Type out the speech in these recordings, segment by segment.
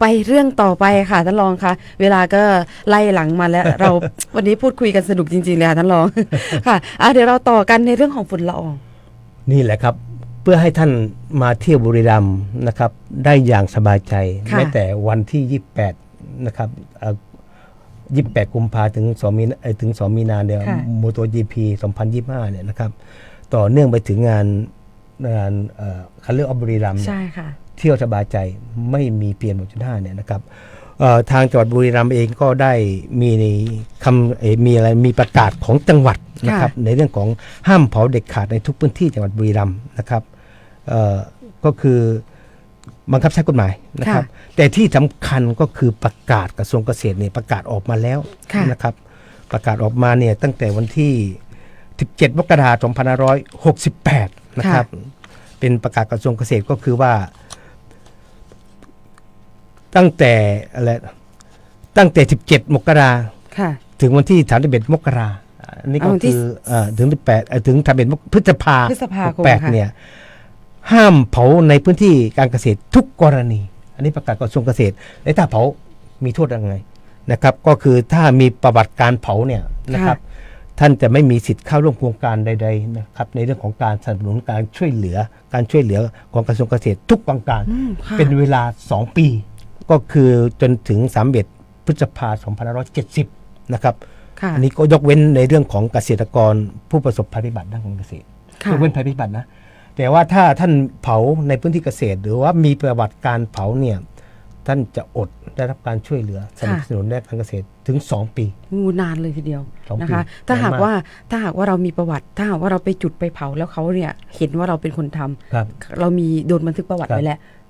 ไปเรื่องต่อไปค่ะท่านรองคะเวลาก็ไล่หลังมาแล้ว เราวันนี้พูดคุยกันสนุกจริงๆเลยค่ะท่านรองค่ะอะเดี๋ยวเราต่อกันในเรื่องของฝุ่นละออง นี่แหละครับ เพื่อให้ท่านมาเที่ยวบุรีรัมย์นะครับ ได้อย่างสบายใจค่ะแม้แต่วันที่ 28 นะครับเอ่อ28กุมภาถึง2มีนาเอ่อถึง2มีนาเดียวค่ะโมโต GP 2025เนี่ยนะครับ ต่อเนื่องไปถึงงานงานคันเลือกอบุรีรัมย์เนี่ยใช่ค่ะ เที่ยวสบายใจไม่มีเปลี่ยนหมดจุดห้าเนี่ยนะครับเอ่อทางจังหวัดบุรีรัมย์เองก็ได้มีในคำเอ่อมีอะไรมีประกาศของจังหวัดนะครับในเรื่องของห้ามเผาเด็ดขาดในทุกพื้นที่จังหวัดบุรีรัมย์นะครับเอ่อก็คือบังคับใช้กฎหมายนะครับ แต่ที่สำคัญก็คือประกาศกระทรวงเกษตรเนี่ยประกาศออกมาแล้วค่ะนะครับ ประกาศออกมาเนี่ยตั้งแต่วันที่ 17มกราคม2568 นะครับ เป็นประกาศกระทรวงเกษตรก็คือว่า ตั้งแต่อะไรตั้งแต่ 17 มกราค่ะ ถึงวันที่31มกราอันนี้ก็เอาวันที่คือเอ่อถึง18เอ่อถึง31มกพฤษภาพฤษภาคมแปดค่ะเนี่ย ห้ามเผาในพื้นที่การเกษตรทุกกรณี อันนี้ประกาศกระทรวงเกษตรและถ้าเผามีโทษยังไงนะครับ ก็คือถ้ามีประวัติการเผาเนี่ยนะครับ ท่านจะไม่มีสิทธิ์เข้าร่วมโครงการใด ๆนะครับ ในเรื่องของการสนับสนุนการช่วยเหลือ การช่วยเหลือของกระทรวงเกษตรทุกโครงการ อืมค่ะ เป็นเวลา 2 ปี ก็คือจนถึง31พฤษภาคม2570 นะครับค่ะอันนี้ก็ยกเว้นในเรื่องของเกษตรกรผู้ประสบภัยพิบัติด้านการเกษตรค่ะยกเว้นภัยพิบัตินะแต่ว่าถ้าท่านเผาในพื้นที่เกษตร หรือว่ามีประวัติการเผาเนี่ยท่านจะอดได้รับการช่วยเหลือสนับสนุนด้านการเกษตรถึง 2 ปีงูนานเลยทีเดียวสองปีนะคะ ถ้าหากนานมากว่าถ้าหากว่าเรามีประวัติ ถ้าหากว่าเราไปจุดไปเผาแล้วเขาเนี่ยเห็นว่าเราเป็นคนทำครับเรามีโดนบันทึกประวัติครับไว้แล้วที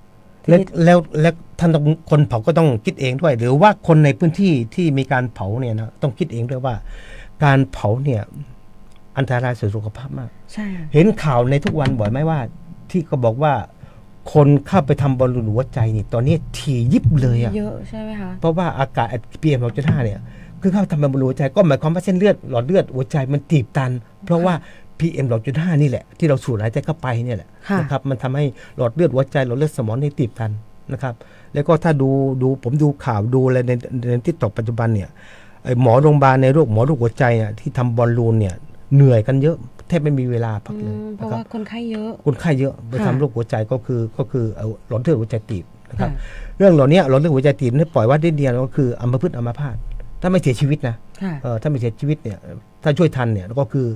แล้วนี้แล้วแล้วท่านต้องคนเผาก็ต้องคิดเองด้วย หรือว่าคนในพื้นที่ที่มีการเผาเนี่ยนะต้องคิดเองด้วยว่า การเผาเนี่ยอันตรายต่อสุขภาพมาก ใช่ค่ะเห็นข่าวในทุกวันบ่อยไหมว่า ที่ก็บอกว่า คนเข้าไปทำบอลลูนหัวใจนี่ตอนนี้ถี่ยิบเลยอะเยอะใช่ไหมคะเพราะว่าอากาศพีเอ็มเราจะท่าเนี่ยคือเข้าทำบอลลูนหัวใจก็หมายความว่าเส้นเลือดหลอดเลือดหัวใจมันตีบตัน เพราะว่า PM 2.5 นี่แหละ ที่เราสูดหายใจเข้าไปเนี่ยแหละค่ะ นะครับมันทำให้หลอดเลือดหัวใจหลอดเลือดสมองนี่ตีบตันนะครับแล้วก็ถ้าดูดูผมดูข่าวดูอะไรในในที่ตกปัจจุบันเนี่ยไอ้หมอโรงพยาบาลในโรคหมอโรคหัวใจเนี่ยที่ทำบอลลูนเนี่ยเหนื่อยกันเยอะแทบไม่มีเวลาพักอืเลยมเพนะราะครับ ว่าคนไข้เยอะ คนไข้เยอะไปค่ะทำโรคหัวใจก็คือก็คือเอาหลอดเลือดหัวใจตีบนะครับค่ะเรื่องเหล่านี้หลอดเลือดหัวใจตีบนี่ปล่อยไว่าได้เดียวก็คืออัมพฤกษ์อัมพาต ถ้าไม่เสียชีวิตนะค่ะเออถ้าไม่เสียชีวิตเนี่ย ถ้าช่วยทันเนี่ยก็คือ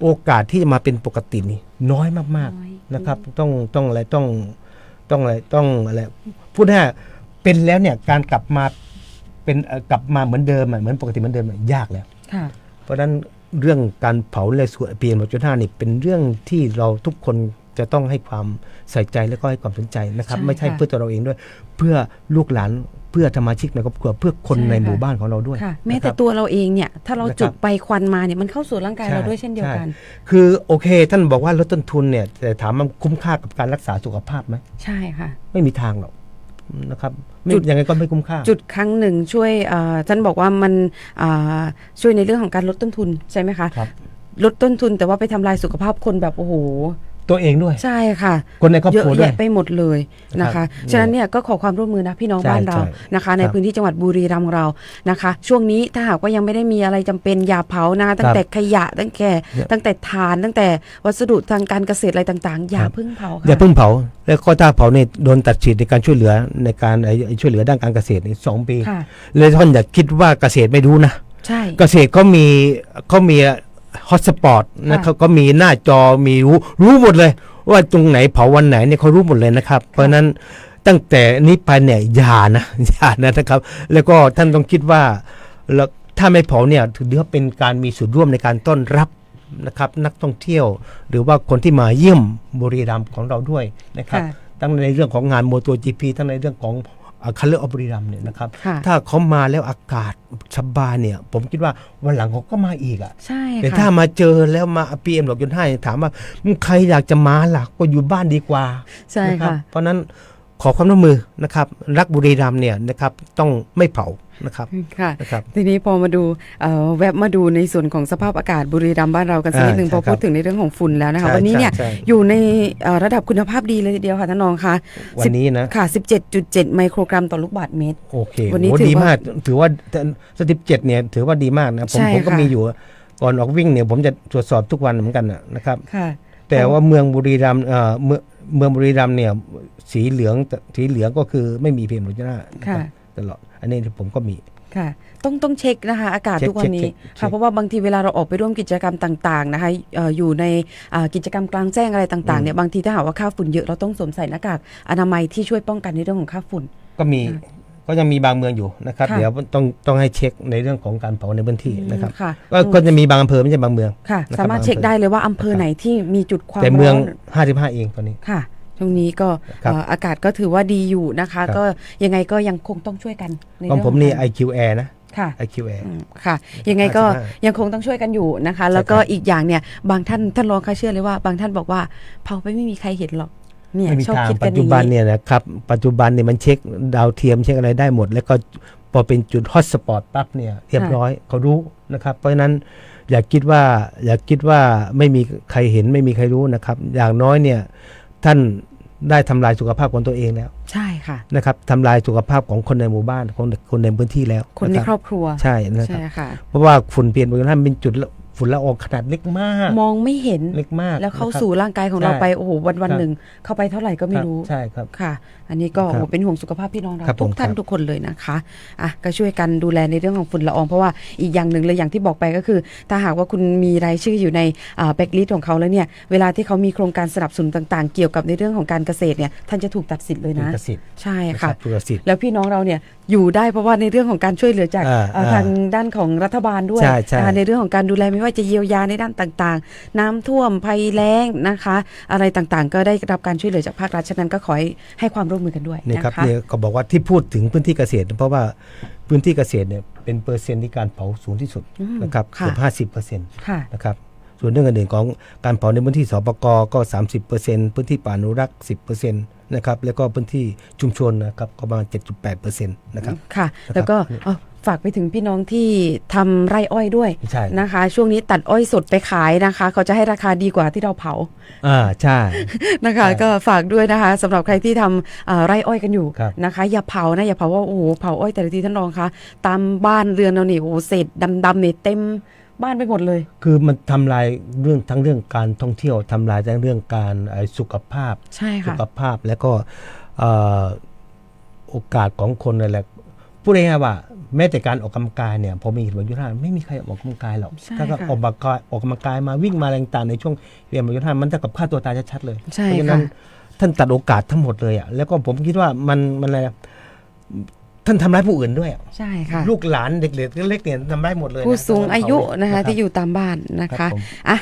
โอกาสที่จะมาเป็นปกตินี่น้อยมากน้อยๆนะครับ ต้องต้องอะไรต้องต้องอะไรต้องอะไรพูดง่ายๆเป็นแล้วเนี่ยการกลับมาเป็นเอ่อกลับมาเหมือนเดิมอะเหมือนปกติเหมือนเดิมอะยากแล้วค่ะเพราะฉะนั้นเรื่องการเผาในส่วนพีเอ็มจุดห้านี่เป็นเรื่องที่เราทุกคน จะต้องให้ความใส่ใจและก็ให้ความสนใจนะครับใช่ไม่ใช่ค่ะเพื่อตัวเราเองด้วย เพื่อลูกหลานเพื่อสมาชิกในครอบครัวเพื่อคนใช่ในค่ะหมู่บ้านของเราด้วยค่ะแม้นะคแต่รับตัวเราเองเนี่ยถ้าเรานะครับจุดไปควันมาเนี่ยมันเข้าสู่ร่างกายใช่เราด้วยเช่นเดียวกันใช่คือโอเค ท่านบอกว่าลดต้นทุนเนี่ยแต่ถามมันคุ้มค่ากับการรักษาสุขภาพไหมใช่ค่ะ ไม่มีทางหรอกนะครับไม่จุดยังไงก็ไม่คุ้มค่า จุดครั้งหนึ่งช่วยเอ่อท่านบอกว่ามันอ่าช่วยในเรื่องของการลดต้นทุนใช่ไหมคะครับลดต้นทุนแต่ว่าไปทำลายสุขภาพคนแบบโอ้โห ตัวเองด้วย ใช่ค่ะคนในครอบเยอะครัวด้วยแยะไปหมดเลยนะครัคะบฉะนั้นเนี่ยก็ขอความร่วมมือนะพี่น้องใช่บ้านเราใช่นะคะ ในครับพื้นที่จังหวัดบุรีรัมย์ของเรานะคะ ช่วงนี้ถ้าหากว่ายังไม่ได้มีอะไรจำเป็นอย่าเผานะตั้งแต่ขยะตั้งแต่เนี่ยตั้งแต่ทานตั้งแต่วัสดุทางการเกษตรอะไรต่างๆ อย่าครับ เพิ่งเผาอย่าค่ะ เพิ่งเผา แล้วก็ถ้าเผาเนี่ยโดนตัดสิทธิ์ในการช่วยเหลือในการไอ้ไอ้ช่วยเหลือด้านการเกษตรนี่สองปีค่ะ เลยท่านอย่าคิดว่าเกษตรไม่รู้นะ ใช่ เกษตรเขามีเขามี ฮอตสปอตนะค่ะเขาก็มีหน้าจอมีรู้รู้หมดเลย ว่าตรงไหนเผาวันไหนเนี่ยเขารู้หมดเลยนะครับ เพราะฉะนั้นตั้งแต่นี้ไปเนี่ยอย่านะอย่านะนะครับ แล้วก็ท่านต้องคิดว่าแล้วถ้าไม่เผาเนี่ยถือว่าเป็นการมีส่วนร่วมในการต้อนรับนะครับ นักท่องเที่ยว หรือว่าคนที่มาเยี่ยมบุรีรัมย์ของเราด้วยนะครับค่ะทั้งในเรื่องของงานโมโตจีพีทั้งในเรื่องของ คัลเลอร์อบุรีรัมย์เนี่ยนะครับ ค่ะถ้าเขามาแล้วอากาศสบายเนี่ย ผมคิดว่าวันหลังเขาก็มาอีกอะ่ะใช่แต่ถ้าค่ะมาเจอแล้วมาพีเอ็มหลอกจนให้ถามว่ามึงใครอยากจะมาล่ะก็อยู่บ้านดีกว่า ใช่นะรัค่ะบเพราะฉะนั้นขอความร่วมมือนะครับ รักบุรีรัมย์เนี่ยนะครับต้องไม่เผา นะครับค่ะนะครับทีนี้พอมาดูเอ่อแวบมาดูในส่วนของสภาพอากาศบุรีรัมย์บ้านเรากันสักนิดหนึ่งอ่าพอใช่ครับพูดถึงในเรื่องของฝุ่นแล้วนะคะใช่วันนี้เนี่ยใช่ใช่อยู่ในเอ่อระดับคุณภาพดีเลยทีเดียวค่ะท่านรองคะวันนี้นะค่ะ 17.7 ไมโครกรัมต่อลูกบาศก์เมตรโอเควันนี้โอ้ถือดีว่ามากถือว่าสติปเจ็ดเนี่ยถือว่าดีมากนะผมใช่ผมก็ค่ะมีอยู่ก่อนออกวิ่งเนี่ยผมจะตรวจสอบทุกวันเหมือนกันนะนะครับค่ะแต่ว่าเมืองบุรีรัมย์เอ่อเมืองเมืองบุรีรัมย์เนี่ยสีเหลืองสีเหลืองก็คือไม่มีพีเอ็มโลจิน่าค่ะ ตลอด อันนี้ผมก็มีค่ะต้องต้องเช็คนะคะอากาศเช็คทุกวันนี้เช็คเช็คค่ะเพราะว่าบางทีเวลาเราออกไปร่วมกิจกรรมต่างๆนะคะเอ่ออยู่ในอ่ากิจกรรมกลางแจ้งอะไรต่างๆเนี่ยบางทีถ้าหากว่าค่าฝุ่นเยอะเราต้องสวมใส่หน้ากากอนามัยที่ช่วยป้องกันในเรื่องของค่าฝุ่น ก็มีก็ยังมีบางเมืองอยู่นะครับค่ะเดี๋ยวต้องต้องให้เช็คในเรื่องของการเผาในพื้นที่นะครับค่ะก็ก็จะมีบางอำเภอไม่ใช่บางเมืองค่ะนะครับสามารถเช็คได้เลยว่าอำเภอไหนที่มีจุดความแต่เมืองร้อน55 เองตอนนี้ค่ะ ช่วงนี้ก็ครับเอ่ออากาศก็ถือว่าดีอยู่นะคะ ครับ ก็ยังไงก็ยังคงต้องช่วยกันในของเรื่ผมนี่การ IQ Air นะ ค่ะ IQ Air อืมค่ะ ยังไงก็55ยังคงต้องช่วยกันอยู่นะคะ แล้วก็อีกอย่างเนี่ยบางท่านท่านรองคะเชื่อเลยว่า บางท่านบอกว่าเผาไปไม่มีใครเห็นหรอกเนี่ยไม่มีชอบทางคิดกัปันจอจุย่างบันนี้เนี่ยนะครับ ปัจจุบันเนี่ยมันเช็คดาวเทียมเช็คอะไรได้หมด แล้วก็พอเป็นจุดฮอตสปอตปั๊บเนี่ยเรียบร้อยเขารู้นะครับ เพราะฉะนั้นอย่าคิดว่าอย่าคิดว่าไม่มีใครเห็นไม่มีใครรู้นะครับ อย่างน้อยเนี่ยท่าน ได้ทำลายสุขภาพของตัวเองแล้ว ใช่ค่ะนะครับทำลายสุขภาพของคนในหมู่บ้านคนคนในพื้นที่แล้ว คนในะบครอบครัวใช่นะคใช่รับค่ะเพราะว่าฝุ่นเปลี่ยนไปท่านเป็นจุดละ ฝุ่นละอองขนาดเล็กมาก มองไม่เห็นเล็กมากแล้วเข้านะครับสู่ร่างกายของเราใช่ไปโอ้โหวันวันครับหนึ่งเข้าไปเท่าไหร่ก็ไม่ครับรู้ใช่ครับค่ะ อันนี้ก็ครับโอ้โหเป็นห่วงสุขภาพพี่น้องเราครับทุกผมท่านครับทุกคนเลยนะคะอะก็ช่วยกันดูแลในเรื่องของฝุ่นละอองเพราะว่าอีกอย่างหนึ่งเลยอย่างที่บอกไปก็คือ ถ้าหากว่าคุณมีรายชื่ออยู่ในแบ็กลิสของเขาแล้วเนี่ยเวลาที่เขามีโครงการสนับสนุนต่างๆ เกี่ยวกับในเรื่องของการเกษตรเนี่ยท่านจะถูกตัดสิทธิ์เลยถูนะกสิทธิ์ใช่นะค่ะถูกสิทธิ์แล้วพี่น้องเราเนี่ยอยู่ได้เพราะว่าในเรื่องของการช่วยเหลือจากอ่าเอ่ออ่าทางด้านของรัฐบาลด้วยใช่ใช่นะคะในเรื่องของการดูแลไม่ว่าจะเยียวยาในด้านต่างๆ น้ำท่วมภัยแล้งนะคะ อะไรต่างๆ ก็ได้รับการช่วยเหลือจากภาครัฐฉะนั้นก็ขอให้ให้ความร่วมมือกันด้วยนี่นะครับคะเนี่ยก็บอกว่าที่พูดถึงพื้นที่เกษตร เพราะว่าพื้นที่เกษตรเนี่ยเป็นเปอร์เซ็นต์ที่การเผาสูงที่สุดอืมนะครับค่ะเกือบห้าสิบเปอร์เซ็นต์ค่ะนะครับส่วนเรื่องอื่นๆของการเผาในพื้นที่สปกก็ 30เปอร์เซ็นต์พื้นที่ป่าอนุรักษ์ 10เปอร์เซ็นต์นะครับแล้วก็พื้นที่ชุมชนนะครับก็ประมาณ7.8เปอร์เซ็นต์นะครับค่ะนะครับแล้วก็เอา ฝากไปถึงพี่น้องที่ทำไร่อ้อยด้วยใช่นะคะ ช่วงนี้ตัดอ้อยสดไปขายนะคะ เขาจะให้ราคาดีกว่าที่เราเผาอ่าใช่นะคะใช่ก็ฝากด้วยนะคะสำหรับใครที่ทำเอ่อไร่อ้อยกันอยู่ครับนะคะ อย่าเผานะอย่าเผาว่าโอ้โหเผาอ้อยแต่ละทีท่านรองคะตามบ้านเรือนเรานี่โอ้โหเศษดำๆเนี่ยเต็มบ้านไปหมดเลย คือมันทำลายเรื่องทั้งเรื่องการท่องเที่ยวทำลายทั้งเรื่องการเอ่อสุขภาพใช่สุค่ะขภาพแล้วก็เอ่อโอกาสของคนนั่นแหละพูดง่ายๆว่า แม้แต่การออกกำลังกายเนี่ยพอมีเหตุผลยุทธาไม่มีใครออกกำลังกายหรอกใช่ถ้าก็ค่ะออกกำลังกายออกกำลังกายมาวิ่งมาอะไรต่างๆในช่วงเรียนยุทธามันเท่ากับฆ่าตัวตายชัดๆเลยใช่เพราะฉะค่ะนั้นท่านตัดโอกาสทั้งหมดเลยอะแล้วก็ผมคิดว่ามันมันอะไรอะท่านทำร้ายผู้อื่นด้วยอะใช่ค่ะ ลูกหลานเด็กๆเล็กๆเนี่ยทำร้ายหมดเลยนะผู้สูงอายุเผานะคะรับที่อยู่ตามบ้านนะครัคะบผม อะ